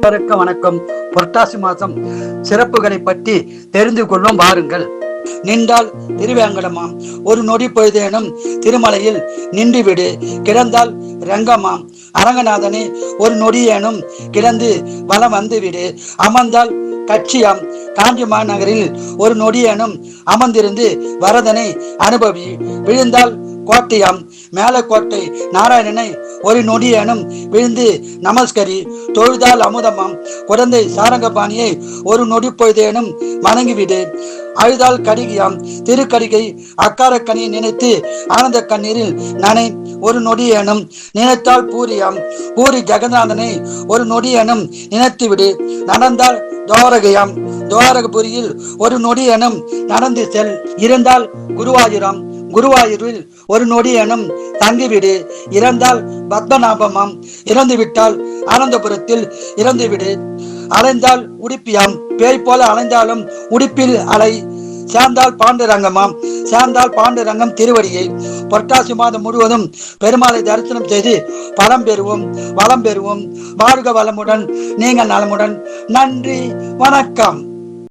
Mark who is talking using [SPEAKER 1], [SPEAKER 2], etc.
[SPEAKER 1] அனைவருக்கும் வணக்கம். புரட்டாசி மாதம் சிறப்புகளை பற்றி தெரிந்து கொள்ளும் வாருங்கள். நின்றால் திருவேங்கடமாம். ஒரு நொடி பொழுதேனும் திருமலையில் நின்றுவிடு. கிடந்தால் ரங்கமாம். அரங்கநாதனே ஒரு நொடியேனும் கிடந்து வலம் வந்துவிடு. அமர்ந்தால் கட்சியாம். காஞ்சி மாநகரில் ஒரு நொடியனும் அமர்ந்திருந்து வரதனை அனுபவி விழுந்தால் கோட்டையாம். மேலக்கோட்டை நாராயணனை ஒரு நொடியனும் விழுந்து நமஸ்கரி. தொழுதால் அமுதமாம். குழந்தை சாரங்கபாணியை ஒரு நொடி பொழுதேனும் வணங்கிவிடு. அழுதால் கடிகையாம். திருக்கடிகை அக்காரக்கனியை நினைத்து ஆனந்த கண்ணீரில் நனை ஒரு நொடியனும் நினைத்தால் பூரியாம். பூரி ஜெகநாதனை ஒரு நொடியனும் நினைத்துவிடு. நடந்தால் தோரகையாம் துவாரகபுரியில் ஒரு நொடியேனும் நடந்து செல் இருந்தால் குருவாயூராம். குருவாயூரில் ஒரு நொடியேனும் தங்கிவிடு. இறந்தால் பத்மநாபமாம். இறந்துவிட்டால் ஆனந்தபுரத்தில் இறந்துவிடு. அலைந்தால் உடுப்பியாம். பேய் போல அலைந்தாலும் உடுப்பில் அலை. சேர்ந்தால் பாண்டுரங்கமாம். சேர்ந்தால் பாண்டுரங்கம் திருவடியை. புரட்டாசி மாதம் முழுவதும் பெருமாளை தரிசனம் செய்து பலம் பெறுவோம். வளம் பெறுவோம். வாழ்க வளமுடன் நீங்கள் நலமுடன். நன்றி வணக்கம்.